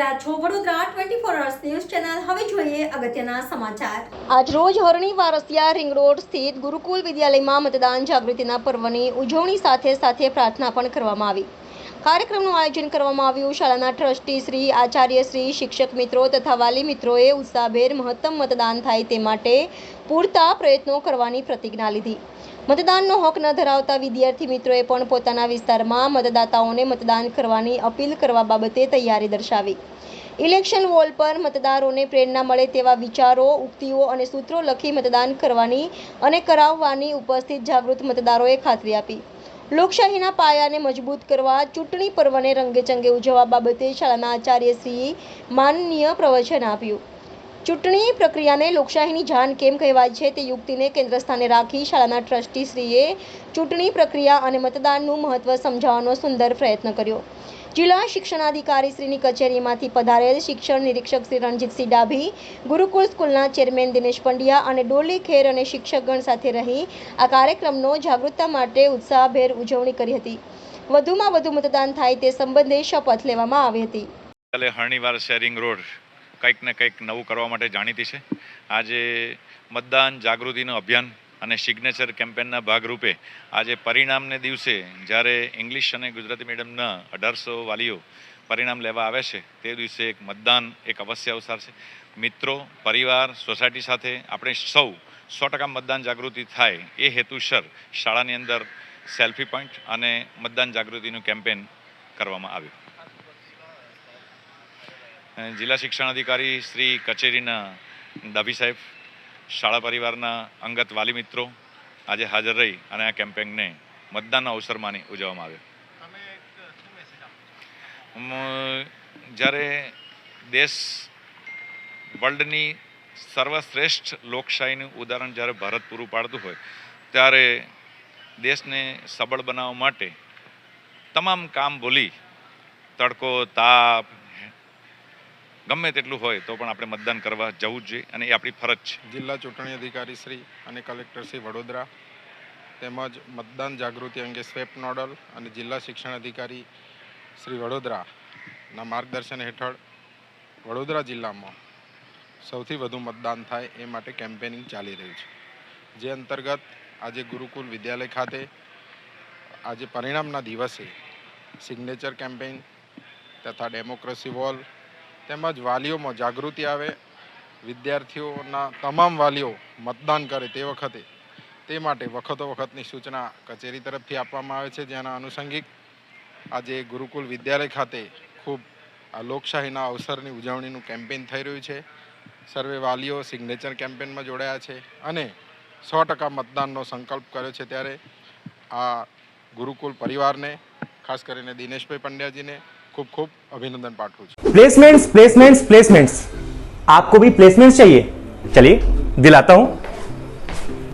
રહ્યા છો. Vadodara twenty four hours news channel હવે જોઈએ અગત્યના સમાચાર. આજ રોજ હરણી વારસિયા રિંગ રોડ સ્થિત ગુરુકુલ વિદ્યાલયમાં મતદાન જાગૃતિના પર્વની ઉજવણી સાથે સાથે પ્રાર્થના પણ કરવામાં આવી. કાર્યક્રમનું આયોજન કરવામાં આવ્યું. શાળાના ટ્રસ્ટી શ્રી, આચાર્ય શ્રી, શિક્ષક મિત્રો તથા વાલી મિત્રોએ ઉત્સાહભેર મહત્તમ મતદાન થાય તે માટે પૂરતા પ્રયત્નો કરવાની પ્રતિજ્ઞા લીધી. મતદાનનો હક ન ધરાવતા વિદ્યાર્થી મિત્રોએ પણ પોતાના વિસ્તારમાં મતદાતાઓને મતદાન કરવાની અપીલ કરવા બાબતે તૈયારી દર્શાવી. ઇલેક્શન વોલ પર મતદારોને પ્રેરણા મળે તેવા વિચારો, ઉક્તિઓ અને સૂત્રો લખી મતદાન કરવાની અને કરાવવાની ઉપસ્થિત જાગૃત મતદારોએ ખાતરી આપી. લોકશાહીના પાયાને મજબૂત કરવા ચૂંટણી પર્વને રંગેચંગે ઉજવવા બાબતે શાળાના આચાર્યશ્રીએ માનનીય પ્રવચન આપ્યું. ચૂંટણી પ્રક્રિયાને લોકશાહીની જાન કેમ કહેવાય છે તે યુક્તિને કેન્દ્ર સ્થાને રાખી શાળાના ટ્રસ્ટીશ્રીએ ચૂંટણી પ્રક્રિયા અને મતદાનનું મહત્વ સમજાવવાનો સુંદર પ્રયત્ન કર્યો. જિલ્લા શિક્ષણાધિકારી શ્રીની કચેરીમાંથી પધારેલ શિક્ષણ નિરીક્ષક શ્રી રણજીતસિંહ ડાભી, ગુરુકુળ સ્કૂલના ચેરમેન દિનેશ પંડ્યા અને ડોલી ખેર અને શિક્ષકગણ સાથે રહી આ કાર્યક્રમનો જાગૃતતા માટે ઉત્સાહભેર ઉજવણી કરી હતી. વધુમાં વધુ મતદાન થાય તે સંબંધે શપથ લેવામાં આવી હતી. હરણીવાર શેરિંગ રોડ કંઈક ને કંઈક નવું કરવા માટે જાણીતી છે. આજે મતદાન જાગૃતિનું અભિયાન અને સિગ્નેચર કેમ્પેનના ભાગરૂપે આજે પરિણામને દિવસે જ્યારે ઇંગ્લિશ અને ગુજરાતી મીડિયમના અઢારસો વાલીઓ પરિણામ લેવા આવે છે, તે દિવસે એક મતદાન એક અવશ્ય અવસર છે. મિત્રો, પરિવાર સોસાયટી સાથે આપણે સૌ સો ટકા મતદાન જાગૃતિ થાય એ હેતુસર શાળાની અંદર સેલ્ફી પોઈન્ટ અને મતદાન જાગૃતિનું કેમ્પેન કરવામાં આવ્યું. જિલ્લા શિક્ષણ અધિકારી શ્રી કચેરીના ડાભી સાહેબ શાળા પરિવારના અંગત વાલી મિત્રો આજે હાજર રહી અને આ કેમ્પેનને મતદાનના અવસર માની ઉજવવામાં આવ્યો. જ્યારે દેશ વર્લ્ડની સર્વશ્રેષ્ઠ લોકશાહીનું ઉદાહરણ જ્યારે ભારત પૂરું પાડતું હોય ત્યારે દેશને સબળ બનાવવા માટે તમામ કામ ભૂલી તડકો તાપ ગમે તેટલું હોય તો પણ આપણે મતદાન કરવા જવું જ જોઈએ અને એ આપણી ફરજ છે. જિલ્લા ચૂંટણી અધિકારી શ્રી અને કલેક્ટર શ્રી વડોદરા તેમજ મતદાન જાગૃતિ અંગે સ્વેપ નોડલ અને જિલ્લા શિક્ષણ અધિકારી શ્રી વડોદરાના માર્ગદર્શન હેઠળ વડોદરા જિલ્લામાં સૌથી વધુ મતદાન થાય એ માટે કેમ્પેનિંગ ચાલી રહ્યું છે. જે અંતર્ગત આજે ગુરુકુલ વિદ્યાલય ખાતે આજે પરિણામના દિવસે સિગ્નેચર કેમ્પેઇન તથા ડેમોક્રેસી વોલ તેમજ વાલીઓમાં જાગૃતિ આવે, વિદ્યાર્થીઓના તમામ વાલીઓ મતદાન કરે તે વખતે. તે માટે વખતો વખતની સૂચના કચેરી તરફથી આપવામાં આવે છે, જેના આનુષંગિક આજે ગુરુકુલ વિદ્યાલય ખાતે ખૂબ આ લોકશાહીના અવસરની ઉજવણીનું કેમ્પેઇન થઈ રહ્યું છે. સર્વે વાલીઓ સિગ્નેચર કેમ્પેનમાં જોડાયા છે અને સો ટકા મતદાનનો સંકલ્પ કર્યો છે ત્યારે આ ગુરુકુલ પરિવારને, ખાસ કરીને દિનેશભાઈ પંડ્યાજીને खूब खूब अभिनंदन पाठ प्लेसमेंट्स प्लेसमेंट्स प्लेसमेंट्स। आपको भी प्लेसमेंट्स चाहिए। चलिए, दिलाता हूँ।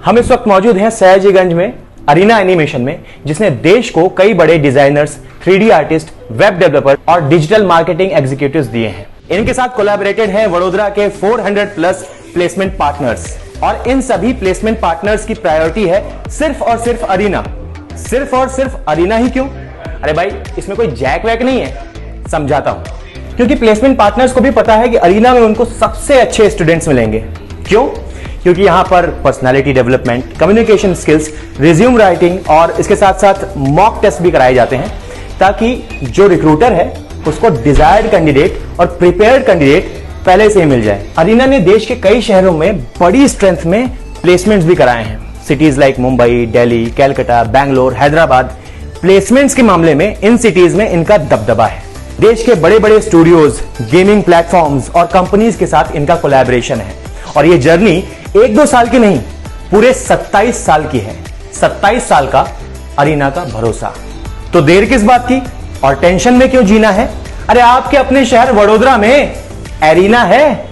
हम इस वक्त मौजूद हैं सयाजीगंज में, अरीना एनिमेशन में, जिसने देश को कई बड़े designers, three artist, web developer और डिजिटल मार्केटिंग एग्जीक्यूटिव दिए हैं। इनके साथ कोलैबोरेटेड है वडोदरा के 400 प्लस प्लेसमेंट पार्टनर्स और इन सभी प्लेसमेंट पार्टनर्स की प्रायोरिटी है सिर्फ़ और सिर्फ़ अरीना। सिर्फ़ और सिर्फ़ अरीना ही क्यों? अरे भाई, इसमें कोई जैक वैक नहीं है। समझाता हूँ। क्योंकि प्लेसमेंट पार्टनर्स को भी पता है कि अरीना में उनको सबसे अच्छे स्टूडेंट्स मिलेंगे। क्यों? क्योंकि यहाँ पर personality development communication skills resume writing और इसके साथ साथ मॉक टेस्ट भी कराए जाते हैं, ताकि जो रिक्रूटर है, उसको डिजायर्ड कैंडिडेट और प्रिपेयर्ड कैंडिडेट पहले से ही मिल जाए। अरीना ने देश के कई शहरों में बड़ी स्ट्रेंथ में प्लेसमेंट्स भी कराए हैं। Cities like Mumbai Delhi Calcutta Bangalore Hyderabad placements के मामले में इन सिटीज़ में इनका दबदबा है। देश के बड़े बड़े स्टूडियोज गेमिंग प्लेटफॉर्म्स और कंपनीज़ के साथ इनका कोलैबोरेशन है। और ये जर्नी एक दो साल की नहीं, पूरे 27 साल की है। 27 साल का अरीना का भरोसा। तो देर किस बात की? और टेंशन में क्यों जीना है? अरे आपके अपने शहर वडोदरा में एरिना है।